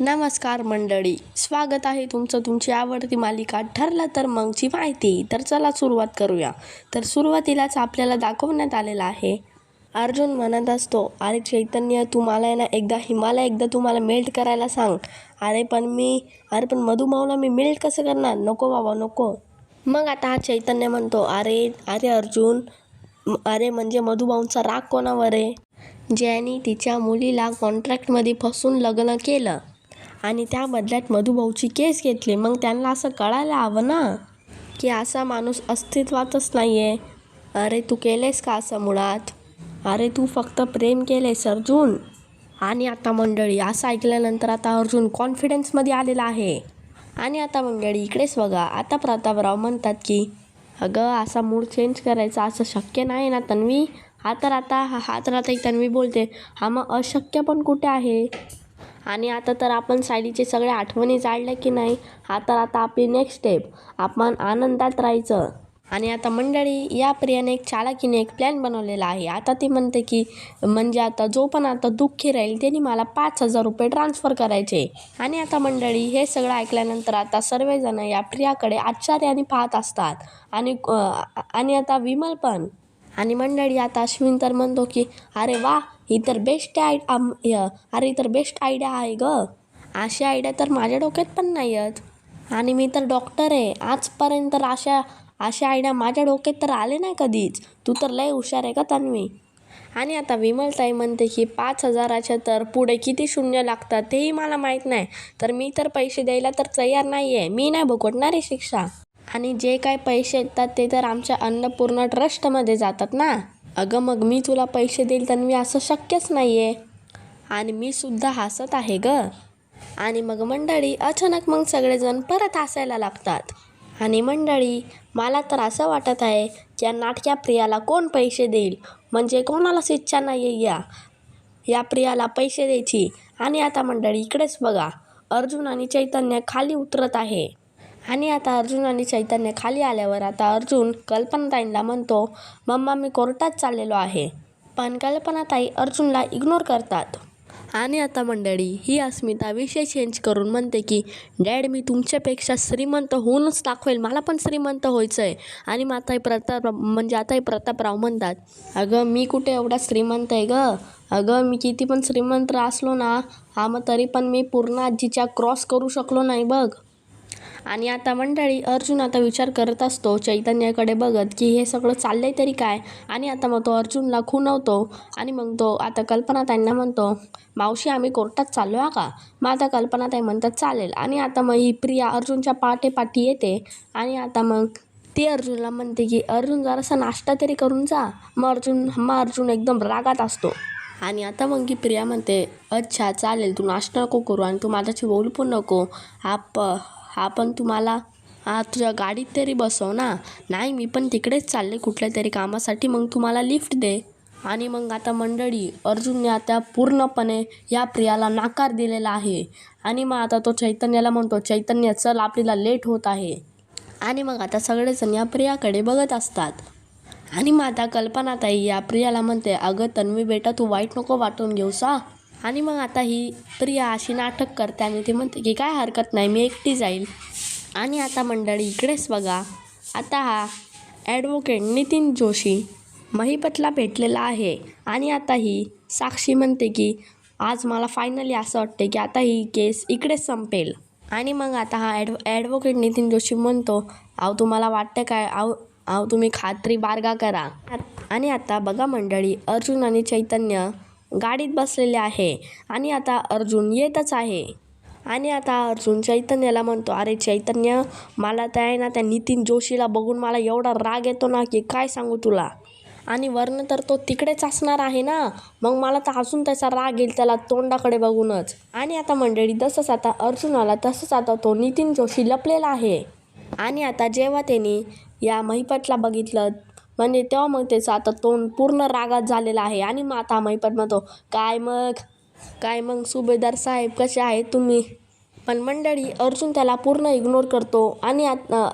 नमस्कार मंडळी स्वागत आहे तुमचं तुमची आवडती मालिका ठरलं तर मगची माहिती. तर चला सुरुवात करूया. तर सुरुवातीलाच आपल्याला दाखवण्यात आलेलं आहे अर्जुन म्हणत असतो अरे चैतन्य तू मला आहे ना एकदा हिमालय एकदा तुम्हाला मेल्ट करायला सांग. अरे पण मी अरे पण मधुमावला मी मेल्ट कसं करणार? नको बाबा नको. मग आता हा चैतन्य म्हणतो अरे अरे अर्जुन अरे म्हणजे मधुबाऊंचा राग कोणावर आहे? ज्यांनी तिच्या मुलीला कॉन्ट्रॅक्टमध्ये फसून लग्न केलं. आणि त्या बदल्यात मधुभाऊची केस घेतली. मग त्यांना असं कळायला हवं ना? की असा माणूस अस्तित्वातच नाही आहे अरे तू केलेस का असं मुळात? अरे तू फक्त प्रेम केलेस अर्जुन. आणि आता मंडळी असं ऐकल्यानंतर आता अर्जुन कॉन्फिडन्समध्ये आलेला आहे. आणि आता मंडळी इकडेच बघा. आता प्रतापराव म्हणतात की अगं असा मूड चेंज करायचा असं शक्य नाही ना तन्वी? हा तर आता हा हा तर आता एक तन्वी बोलते. हा मग अशक्य पण कुठे आहे? आणि आता तर आपण साडीचे सगळ्या आठवणी जाळल्या की नाही हा तर आता आपली नेक्स्ट स्टेप आपण आनंदात राहायचं. आणि आता मंडळी या प्रियाने एक चालाकीने एक प्लॅन बनवलेला आहे. आता ती म्हणते की म्हणजे आता जो पण आता दुःखी राहील त्यांनी मला पाच हजार रुपये ट्रान्सफर करायचे. आणि आता मंडळी हे सगळं ऐकल्यानंतर आता सर्वजण या प्रियाकडे आश्चर्याने पाहत असतात. आणि आणि आता विमल पण. आणि मंडळी आता अश्विन तर म्हणतो की अरे वा ही तर बेस्ट आय आम- अरे ही तर बेस्ट आयडिया आहे ग. अशी आयडिया तर माझ्या डोक्यात पण नाही आहेत. आणि मी तर डॉक्टर आहे. आजपर्यंत तर अशा अशा आयडिया माझ्या डोक्यात तर आले नाही कधीच. तू तर लय हुशार आहे का तन्वी. आणि आता विमलताई म्हणते की पाच हजाराच्या तर पुढे किती शून्य लागतात तेही मला माहीत नाही. तर मी तर पैसे द्यायला तर तयार नाही आहे मी नाही भुगवणार आहे शिक्षा. आणि जे काय पैसे येतात ते तर आमच्या अन्नपूर्ण ट्रस्टमध्ये जातात ना. अगं मग मी तुला पैसे देईल तर मी असं शक्यच नाही आहे आणि मी सुद्धा हसत आहे ग. आणि मग मंडळी अचानक मग सगळेजण परत हसायला लागतात. आणि मंडळी मला तर असं वाटत आहे की या नाटक्या प्रियाला कोण पैसे देईल? म्हणजे कोणालाच इच्छा नाही आहे या. या प्रियाला पैसे द्यायची. आणि आता मंडळी इकडेच बघा. अर्जुन आणि चैतन्य खाली उतरत आहे. आणि आता अर्जुन आणि चैतन्य खाली आल्यावर आता अर्जुन कल्पनाताईंना म्हणतो मम्मा मी कोर्टात चाललेलो आहे. पण कल्पनाताई अर्जुनला इग्नोर करतात. आणि आता मंडळी ही अस्मिता विषय चेंज करून म्हणते की डॅड मी तुमच्यापेक्षा श्रीमंत होऊनच दाखवेल. मला पण श्रीमंत व्हायचं आहे आणि मग आता हे प्रताप म्हणजे आताही प्रतापराव म्हणतात अगं मी कुठे एवढा श्रीमंत आहे ग? अगं मी किती पण श्रीमंत असलो ना हा मग तरी पण मी पूर्ण आजीच्या क्रॉस करू शकलो नाही बघ. आणि आता मंडळी अर्जुन आता विचार करत असतो चैतन्याकडे बघत की हे सगळं चाललंय तरी काय? आणि आता मग तो अर्जुनला खुनवतो आणि मग तो आता कल्पना त्यांना म्हणतो मावशी आम्ही कोर्टात चाललो हा का? मग आता कल्पना ताई म्हणतात चालेल. आणि आता मग ही प्रिया अर्जुनच्या पाठेपाठी येते आणि आता मग ती अर्जुनला म्हणते की अर्जुन जरासा नाश्ता तरी करून जा. मग अर्जुन मग अर्जुन एकदम रागात असतो. आणि आता मग की प्रिया म्हणते अच्छा चालेल तू नाश्ता नको करू आणि तू माझ्याशी बोलू पण नको. आप हा पण तुम्हाला हा तुझ्या गाडीत तरी बसव ना. नाही मी पण तिकडेच चालले कुठल्या तरी कामासाठी मग तुम्हाला लिफ्ट दे. आणि मग आता मंडळी अर्जुनने आता पूर्णपणे या प्रियाला नाकार दिलेला आहे. आणि मग आता तो चैतन्याला म्हणतो चैतन्य चल आपल्याला लेट होत आहे. आणि मग आता सगळेजण या प्रियाकडे बघत असतात. आणि मग आता कल्पनाताई या प्रियाला म्हणते अगं तन्वी बेटा तू वाईट नको वाटून घेऊ सा आणि मग आता ही प्रिया अशी नाटक करते आणि ती म्हणते की काय हरकत नाही मी एकटी जाईल आणि आता मंडळी इकडेच बघा. आता हा ॲडव्होकेट नितीन जोशी महिपतला भेटलेला आहे. आणि आता ही साक्षी म्हणते की आज मला फायनली असं वाटते की आता ही केस इकडेच संपेल. आणि मग आता हा ॲडव ॲडव्होकेट नितीन जोशी म्हणतो अहो तुम्हाला वाटतं काय? अहो अहो तुम्ही खात्री बारगा करा. आणि आता बघा मंडळी अर्जुन आणि चैतन्य गाडीत बसलेले आहे. आणि आता अर्जुन येतच आहे. आणि आता अर्जुन चैतन्याला म्हणतो अरे चैतन्य मला त्या आहे ना त्या नितीन जोशीला बघून मला एवढा राग येतो ना की काय सांगू तुला? आणि वर्ण तर तो तिकडेच असणार आहे ना. मग मला तर अजून त्याचा राग येईल त्याला तोंडाकडे बघूनच. आणि आता मंडळी तसंच आता अर्जुनाला तसंच आता तो नितीन जोशी लपलेला आहे. आणि आता जेव्हा त्यांनी या महिपतला बघितलं म्हणजे तेव्हा मग त्याचं आता तोंड पूर्ण रागात झालेलं आहे. आणि मग आता महिपत म्हणतो काय मग? काय मग सुभेदार साहेब कसे आहेत तुम्ही? पण मंडळी अर्जुन त्याला पूर्ण इग्नोर करतो आणि आता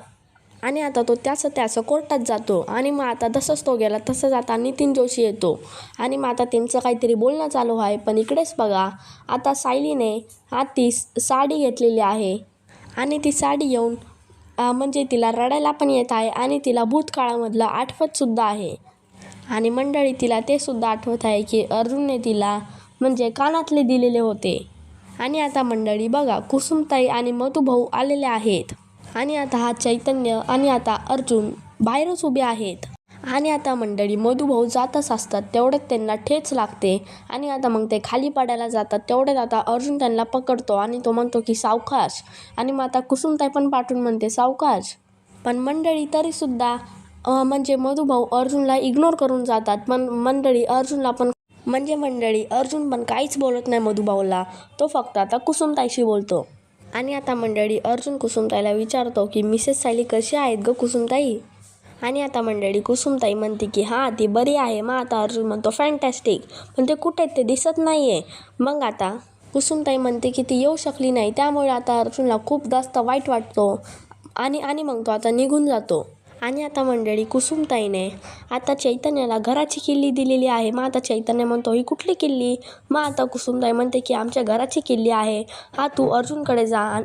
आणि आता तो त्याचं त्याचं कोर्टात जातो. आणि मग आता तसंच तो गेला तसंच आता नितीन जोशी येतो. आणि मग आता त्यांचं काहीतरी बोलणं चालू आहे. पण इकडेच बघा आता सायलीने हा ती साडी घेतलेली आहे. आणि ती साडी येऊन म्हणजे तिला रडायला पण येत आहे आणि तिला भूतकाळामधलं आठवतसुद्धा आहे. आणि मंडळी तिला ते सुद्धा आठवत आहे की अर्जुनने तिला म्हणजे कानातले दिलेले होते. आणि आता मंडळी बघा कुसुमताई आणि मधुभाऊ आलेले आहेत. आणि आता हा चैतन्य आणि आता अर्जुन बाहेरच उभे आहेत. आणि आता मंडळी मधुभाऊ जातच असतात तेवढ्यात त्यांना ठेच लागते. आणि आता मग ते खाली पडायला जातात तेवढ्यात आता अर्जुन त्यांना पकडतो आणि तो म्हणतो की सावकाश. आणि मग आता कुसुमताई पण पाठवून म्हणते सावकाश. पण मंडळी तरीसुद्धा म्हणजे मधुभाऊ अर्जुनला इग्नोर करून जातात. पण मंडळी अर्जुनला पण म्हणजे मंडळी अर्जुन पण काहीच बोलत नाही मधुभाऊला. तो फक्त आता कुसुमताईशी बोलतो. आणि आता मंडळी अर्जुन कुसुमताईला विचारतो की मिसेस सायली कशी आहेत ग कुसुमताई? आणि आता मंडळी कुसुमताई म्हणते की हां ती बरी आहे. मग आता अर्जुन म्हणतो फॅन्टॅस्टिक पण ते कुठे आहेत ते दिसत नाही आहे मग आता कुसुमताई म्हणते की ती येऊ शकली नाही. त्यामुळे आता अर्जुनला खूप जास्त वाईट वाटतो. आणि आणि मग तो आता निघून जातो. आणि आता मंडळी कुसुमताईने आता चैतन्याला घराची किल्ली दिलेली आहे. मग आता चैतन्य म्हणतो ही कुठली किल्ली? मग आता कुसुमताई म्हणते की आमच्या घराची किल्ली आहे. हा तू अर्जुनकडे जा.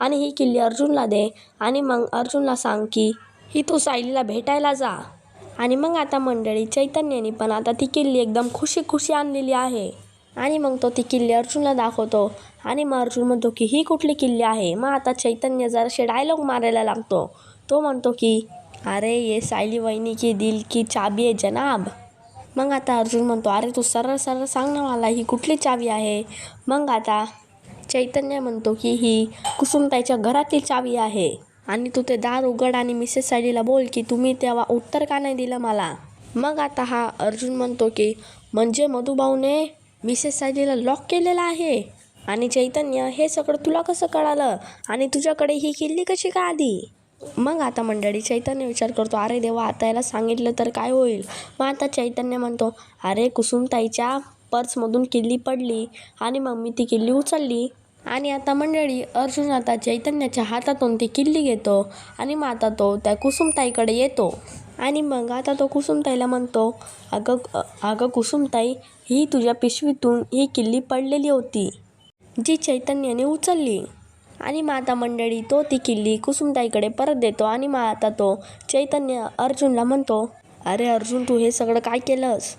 आणि ही किल्ली अर्जुनला दे. आणि मग अर्जुनला सांग की ही तू सायलीला भेटायला जा. आणि मग आता मंडळी चैतन्याने पण आता ती किल्ली एकदम खुशी खुशी आणलेली आहे. आणि मग तो ती किल्ली अर्जुनला दाखवतो. आणि मग अर्जुन म्हणतो की ही कुठली किल्ली आहे? मग आता चैतन्य जरासे डायलॉग मारायला लागतो. तो म्हणतो की अरे ये सायली वहिनी की दिल की चाबी आहे जनाब. मग आता अर्जुन म्हणतो अरे तू सरळ सरळ सांग ना मला ही कुठली चावी आहे? मग आता चैतन्य म्हणतो की ही कुसुमताईच्या घरातील चावी आहे. आणि तू ते दार उघड आणि मिसेस साईडीला बोल की तुम्ही तेव्हा उत्तर का नाही दिलं मला? मग आता हा अर्जुन म्हणतो की म्हणजे मधुभाऊने मिसेस साईडीला लॉक केलेलं आहे आणि चैतन्य हे सगळं तुला कसं कळालं? आणि तुझ्याकडे ही किल्ली कशी का आधी मग आता मंडळी चैतन्य विचार करतो अरे देवा आता याला सांगितलं तर काय होईल? मग आता चैतन्य म्हणतो अरे कुसुमताईच्या पर्समधून किल्ली पडली आणि मग मी ती किल्ली उचलली. आणि आता मंडळी अर्जुन आता चैतन्याच्या हातातून ती किल्ली घेतो आणि मग आता तो त्या कुसुमताईकडे येतो. आणि मग आता तो कुसुमताईला म्हणतो अगं अगं कुसुमताई ही तुझ्या पिशवीतून ही किल्ली पडलेली होती जी चैतन्याने उचलली. आणि मग आता मंडळी तो ती किल्ली कुसुमताईकडे परत देतो आणि मग आता तो चैतन्य अर्जुनला म्हणतो अरे अर्जुन तू हे सगळं काय केलंस?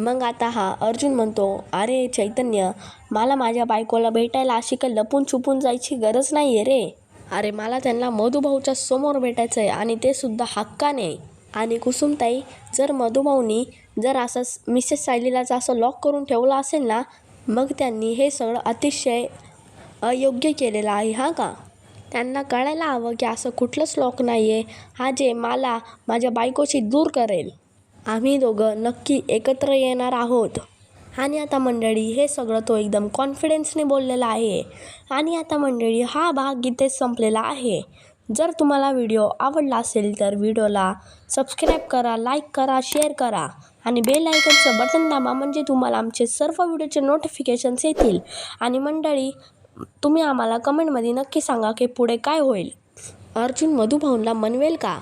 मग आता हा अर्जुन म्हणतो अरे चैतन्य मला माझ्या बायकोला भेटायला अशी काही लपून छुपून जायची गरज नाही आहे रे. अरे मला त्यांना मधुभाऊच्या समोर भेटायचं आहे आणि ते सुद्धा हक्काने. आणि कुसुमताई जर मधुभाऊनी जर असं मिसेस सायलीलाच असं लॉक करून ठेवलं असेल ना मग त्यांनी हे सगळं अतिशय अयोग्य केलेलं आहे हां का? त्यांना कळायला हवं की असं कुठलंच लॉक नाही आहे हा जे मला माझ्या बायकोशी दूर करेल. आम्ही दोघं नक्की एकत्र येणार आहोत. आणि आता मंडळी हे सगळं तो एकदम कॉन्फिडन्सने बोललेला आहे. आणि आता मंडळी हा भाग इथेच संपलेला आहे. जर तुम्हाला व्हिडिओ आवडला असेल तर व्हिडिओला सबस्क्राईब करा लाईक करा शेअर करा. आणि बेल आयकनचं बटन दाबा म्हणजे तुम्हाला आमचे सर्व व्हिडिओचे नोटिफिकेशन्स येतील. आणि मंडळी तुम्ही आम्हाला कमेंटमध्ये नक्की सांगा की पुढे काय होईल. अर्जुन मधुभाऊनला मनवेल का?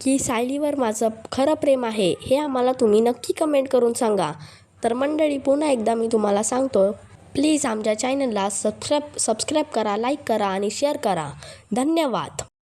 की सायलीवर माझं खरं प्रेम आहे हे आम्हाला तुम्ही नक्की कमेंट करून सांगा. तर मंडळी पुन्हा एकदा मी तुम्हाला सांगतो प्लीज आमच्या चॅनलला सबस्क्राईब सबस्क्राईब करा लाईक करा आणि शेअर करा. धन्यवाद.